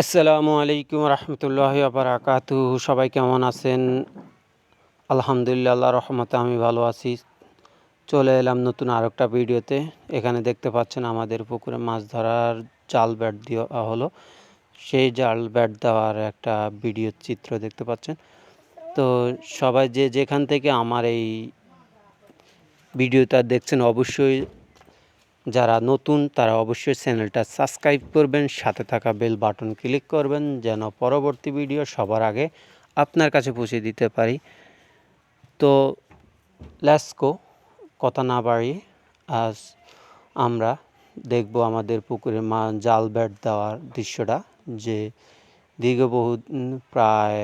আসসালামু আলাইকুম রহমতুল্লাহ বারাকাতু সবাই কেমন আছেন? আলহামদুলিল্লাহ, রহমতে আমি ভালো আছি। চলে এলাম নতুন আরেকটা ভিডিওতে। এখানে দেখতে পাচ্ছেন আমাদের পুকুরে মাছ ধরার জাল ব্যাট দেওয়া হলো। সেই জাল ব্যাট দেওয়ার একটা ভিডিও চিত্র দেখতে পাচ্ছেন। তো সবাই যে যেখান থেকে আমার এই ভিডিওটা দেখছেন, অবশ্যই যারা নতুন, তারা অবশ্যই চ্যানেলটা সাবস্ক্রাইব করবেন, সাথে থাকা বেল বাটন ক্লিক করবেন, যেন পরবর্তী ভিডিও সবার আগে আপনার কাছে পৌঁছে দিতে পারি। তো লেসকো কথা না বাড়িয়ে আজ আমরা দেখব আমাদের পুকুরে মা, জাল ব্যাট দেওয়ার দৃশ্যটা, যে দীর্ঘ বহু প্রায়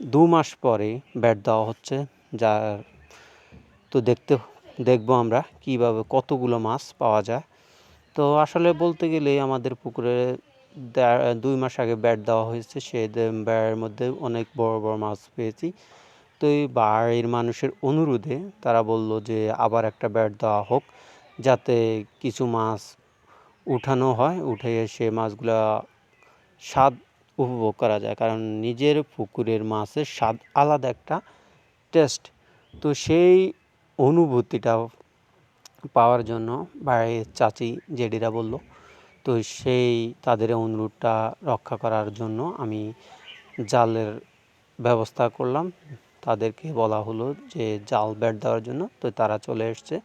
দু মাস পরে ব্যাট দেওয়া হচ্ছে, যার, তো দেখতে দেখব আমরা কীভাবে কতগুলো মাছ পাওয়া যায়। তো আসলে বলতে গেলে আমাদের পুকুরে দুই মাস আগে ব্যাট দেওয়া হয়েছে, সেই ব্যাটের মধ্যে অনেক বড় বড় মাছ পেয়েছি। তো এই বাড়ির মানুষের অনুরোধে তারা বলল যে আবার একটা ব্যাট দেওয়া হোক, যাতে কিছু মাছ উঠানো হয়, উঠে সে মাছগুলা স্বাদ উপভোগ করা যায়। কারণ নিজের পুকুরের মাছের স্বাদ আলাদা একটা টেস্ট। তো সেই অনুভূতিটা পাওয়ার জন্য বাড়ির চাচি জেডিরা বলল, তো সেই তাদের অনুরোধটা রক্ষা করার জন্য আমি জালের ব্যবস্থা করলাম। তাদেরকে বলা হলো যে জাল ব্যাট দেওয়ার জন্য। তো তারা চলে এসছে।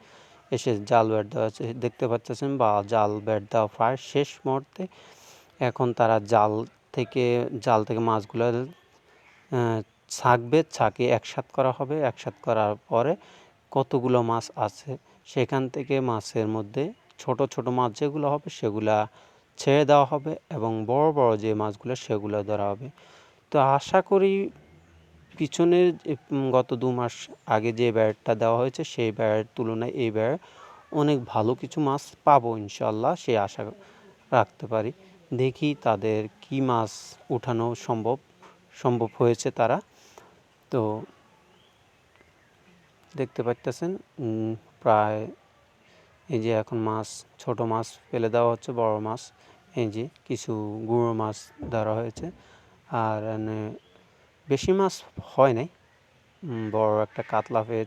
এসে জাল ব্যাট দেওয়া দেখতে পাচ্ছেন বা জাল ব্যাট দেওয়া প্রায় শেষ মুহূর্তে। এখন তারা জাল থেকে জাল থেকে মাছগুলো ছাঁকবে। ছাঁকে একসাথ করা হবে। একসাথ করার পরে কতগুলো মাছ আছে, সেখান থেকে মাছের মধ্যে ছোট ছোট মাছ যেগুলো হবে সেগুলা ছেড়ে দেওয়া হবে এবং বড় বড় যে মাছগুলো সেগুলো ধরা হবে। তো আশা করি পিছনের গত দু মাস আগে যে ব্যাটটা দেওয়া হয়েছে, সেই ব্যাটের তুলনায় এই ব্যাট অনেক ভালো কিছু মাছ পাবো ইনশাল্লাহ সে আশা রাখতে পারি। দেখি তাদের কি মাছ উঠানো সম্ভব সম্ভব হয়েছে তারা। তো দেখতে পাচ্তেছেন প্রায় এই যে এখন মাছ, ছোট মাছ ফেলে দেওয়া হচ্ছে, বড় মাছ। এই যে কিছু গুঁড়ো মাছ ধরা হয়েছে। আর বেশি মাছ হয় নাই। বড় একটা কাতলা পেয়ে